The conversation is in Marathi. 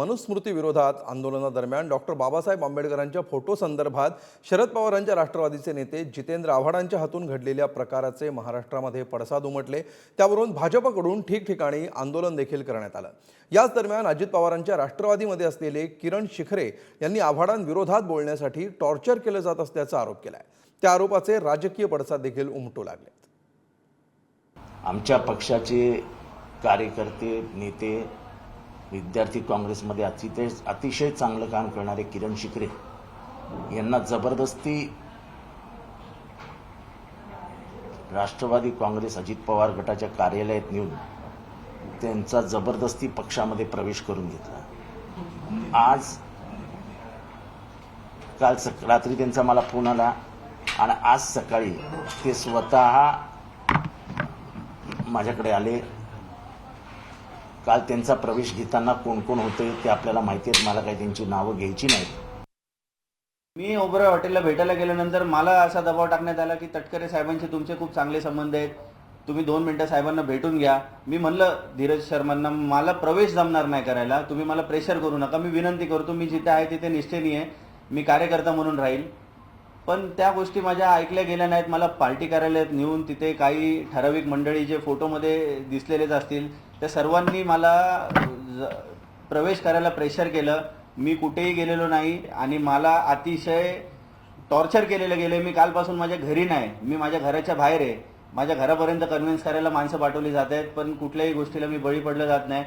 मनुस्मृती विरोधात आंदोलनादरम्यान डॉक्टर बाबासाहेब आंबेडकरांच्या फोटो संदर्भात शरद पवारांच्या राष्ट्रवादीचे नेते जितेंद्र आव्हाडांच्या हातून घडलेल्या प्रकाराचे महाराष्ट्रामध्ये पडसाद उमटले. त्यावरून भाजपकडून ठिकठिकाणी आंदोलन देखील करण्यात आलं. याच दरम्यान अजित पवारांच्या राष्ट्रवादीमध्ये असलेले किरण शिखरे यांनी आव्हाडांविरोधात बोलण्यासाठी टॉर्चर केलं जात असल्याचा आरोप केलाय. त्या आरोपाचे राजकीय पडसाद देखील उमटू लागले आमच्या पक्षाचे कार्यकर्ते नेते विद्यार्थी काँग्रेसमध्ये अतिशय अतिशय चांगलं काम करणारे किरण शिकरे यांना जबरदस्ती राष्ट्रवादी काँग्रेस अजित पवार गटाच्या कार्यालयात नेऊन त्यांचा जबरदस्ती पक्षामध्ये प्रवेश करून घेतला. आज काल सक रात्री त्यांचा मला फोन आला आणि आज सकाळी ते स्वतः माझ्याकडे आले. काल त्यांचा प्रवेश घेताना कोण कोण होते ते आपल्याला माहिती आहेत. मला काही त्यांची नावं घ्यायची नाहीत. मी ओबराय हॉटेलला भेटायला गेल्यानंतर मला असा दबाव टाकण्यात आला की तटकरे साहेबांचे तुमचे खूप चांगले संबंध आहेत. तुम्ही दोन मिनटं साहेबांना भेटून घ्या. मी म्हणलं धीरज शर्मांना मला प्रवेश जमणार नाही करायला. तुम्ही मला प्रेशर करू नका. मी विनंती करतो मी जिथे आहे तिथे निष्ठेनी आहे मी कार्यकर्ता म्हणून राहील. पण त्या गोष्टी माझ्या ऐकल्या गेल्या नाहीत. मला पार्टी कार्यालयात नेऊन तिथे काही ठराविक मंडळी जे फोटोमध्ये दिसलेलेच असतील त्या सर्वांनी मला ज- प्रवेश करायला प्रेशर केलं. मी कुठेही गेलेलो नाही आणि मला अतिशय टॉर्चर केलेलं गेले. मी कालपासून माझ्या घरी नाही. मी माझ्या घराच्या बाहेर आहे. माझ्या घरापर्यंत कन्व्हिन्स करायला माणसं पाठवली जात आहेत पण कुठल्याही गोष्टीला मी बळी पडलं जात नाही.